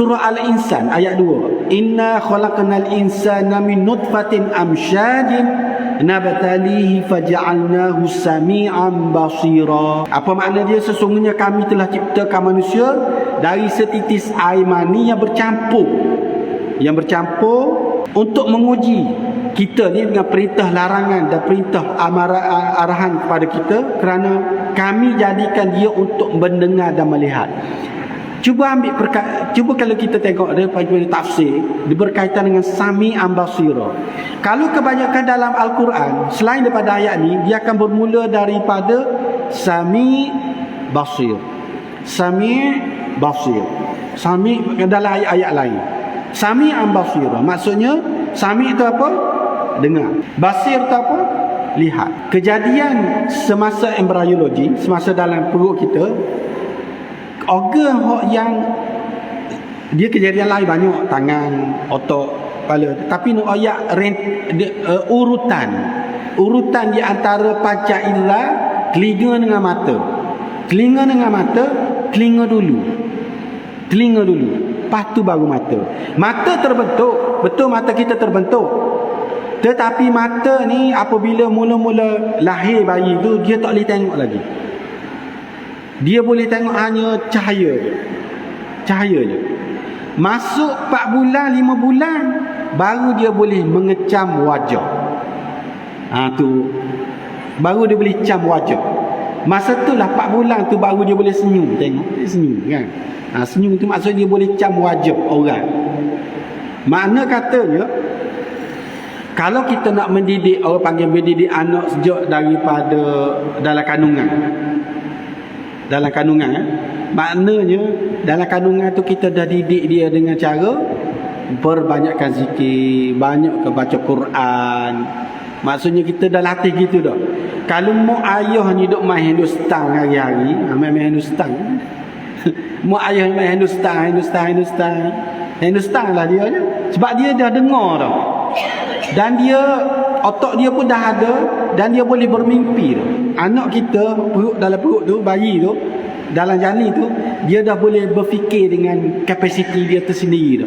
Surah Al-Insan ayat 2. Inna khalaqnal insana min nutfatin amsyadin nabtalihi faja'alnahu sami'an basira. Apa makna dia sesungguhnya kami telah ciptakan manusia dari setitis air mani yang bercampur. Yang bercampur untuk menguji kita ni dengan perintah larangan dan perintah amara, arahan kepada kita kerana kami jadikan dia untuk mendengar dan melihat. Cuba ambil perka- cuba kalau kita tengok daripada tafsir dia berkaitan dengan sami ambasira. Kalau kebanyakan dalam al-Quran selain daripada ayat ni dia akan bermula daripada sami basir. Sami basir. Sami dalam ayat-ayat lain. Sami ambasira. Maksudnya sami itu apa? Dengar. Basir itu apa? Lihat. Kejadian semasa embryologi, semasa dalam perut kita organ hok yang dia kejadian lain banyak tangan otak kepala. Tapi nak ayat rent, uh, urutan. Urutan di antara panca illa telinga dengan mata. Telinga dengan mata telinga dulu. Telinga dulu. Lepas tu baru mata. Mata terbentuk. Betul mata kita terbentuk. Tetapi mata ni apabila mula-mula lahir bayi tu dia tak boleh tengok lagi dia boleh tengok hanya cahaya je. Cahaya je. Masuk 4 bulan, 5 bulan baru dia boleh mengecam wajah. Ha tu baru dia boleh cam wajah. Masa tu lah 4 bulan tu baru dia boleh senyum tengok. Dia senyum kan. Ha senyum tu maksud dia boleh cam wajah orang. Makna katanya kalau kita nak mendidik orang panggil mendidik anak sejak daripada dalam kandungan dalam kandungan eh? maknanya dalam kandungan tu kita dah didik dia dengan cara berbanyakkan zikir banyak ke baca Quran. Maksudnya kita dah latih gitu dah. Kalau mak ayah ni duk main Hindustan hari-hari ha, main main Hindustan mak ayah main Hindustan Hindustan Hindustan. Hindustan lah dia je. Sebab dia dah dengar dah. Dan dia otak dia pun dah ada dan dia boleh bermimpi tu. Anak kita perut dalam perut tu bayi tu dalam janin tu dia dah boleh berfikir dengan kapasiti dia tersendiri tu.